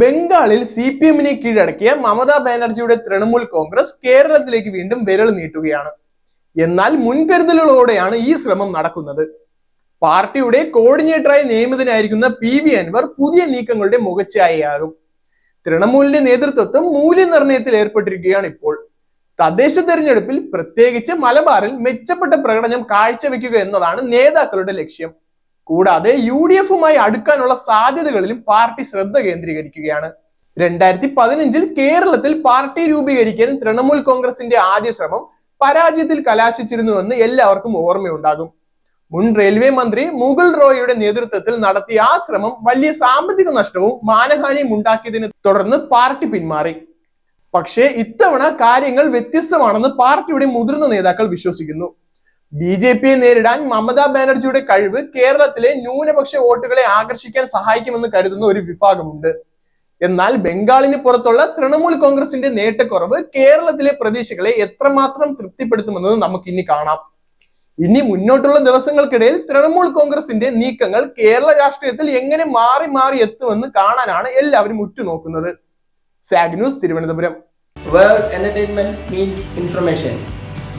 ബംഗാളിൽ C P എമ്മിനെ കീഴടക്കിയ മമതാ ബാനർജിയുടെ തൃണമൂൽ കോൺഗ്രസ് കേരളത്തിലേക്ക് വീണ്ടും വിരൽ നീട്ടുകയാണ്. എന്നാൽ മുൻകരുതലുകളോടെയാണ് ഈ ശ്രമം നടക്കുന്നത്. പാർട്ടിയുടെ കോർഡിനേറ്ററായി നിയമിതനായിരിക്കുന്ന പി വി അൻവർ പുതിയ നീക്കങ്ങളുടെ മുഖച്ഛായയാകും. തൃണമൂലിന്റെ നേതൃത്വത്വം മൂല്യനിർണയത്തിൽ ഏർപ്പെട്ടിരിക്കുകയാണ് ഇപ്പോൾ. തദ്ദേശ തെരഞ്ഞെടുപ്പിൽ പ്രത്യേകിച്ച് മലബാറിൽ മെച്ചപ്പെട്ട പ്രകടനം കാഴ്ചവെക്കുക എന്നതാണ് നേതാക്കളുടെ ലക്ഷ്യം. കൂടാതെ യു ഡി എഫുമായി അടുക്കാനുള്ള സാധ്യതകളിലും പാർട്ടി ശ്രദ്ധ കേന്ദ്രീകരിക്കുകയാണ്. രണ്ടായിരത്തി പതിനഞ്ചിൽ കേരളത്തിൽ പാർട്ടി രൂപീകരിക്കാൻ തൃണമൂൽ കോൺഗ്രസിന്റെ ആദ്യ ശ്രമം പരാജയത്തിൽ കലാശിച്ചിരുന്നുവെന്ന് എല്ലാവർക്കും ഓർമ്മയുണ്ടാകും. മുൻ റെയിൽവേ മന്ത്രി മുകുൾ റോയിയുടെ നേതൃത്വത്തിൽ നടത്തിയ ആ ശ്രമം വലിയ സാമ്പത്തിക നഷ്ടവും മാനഹാനിയും ഉണ്ടാക്കിയതിനെ തുടർന്ന് പാർട്ടി പിന്മാറി. പക്ഷേ ഇത്തവണ കാര്യങ്ങൾ വ്യത്യസ്തമാണെന്ന് പാർട്ടിയുടെ മുതിർന്ന നേതാക്കൾ വിശ്വസിക്കുന്നു. ബി ജെ പിയെ നേരിടാൻ മമതാ ബാനർജിയുടെ കഴിവ് കേരളത്തിലെ ന്യൂനപക്ഷ വോട്ടുകളെ ആകർഷിക്കാൻ സഹായിക്കുമെന്ന് കരുതുന്ന ഒരു വിഭാഗമുണ്ട്. എന്നാൽ ബംഗാളിന് പുറത്തുള്ള തൃണമൂൽ കോൺഗ്രസിന്റെ നേട്ടക്കുറവ് കേരളത്തിലെ പ്രതീക്ഷകളെ എത്രമാത്രം തൃപ്തിപ്പെടുത്തുമെന്നത് നമുക്ക് ഇനി കാണാം. ഇനി മുന്നോട്ടുള്ള ദിവസങ്ങൾക്കിടയിൽ തൃണമൂൽ കോൺഗ്രസിന്റെ നീക്കങ്ങൾ കേരള രാഷ്ട്രീയത്തിൽ എങ്ങനെ മാറി മാറി എത്തുമെന്ന് കാണാനാണ് എല്ലാവരും ഉറ്റുനോക്കുന്നത്. Sag news Thiruvananthapuram. World entertainment means information.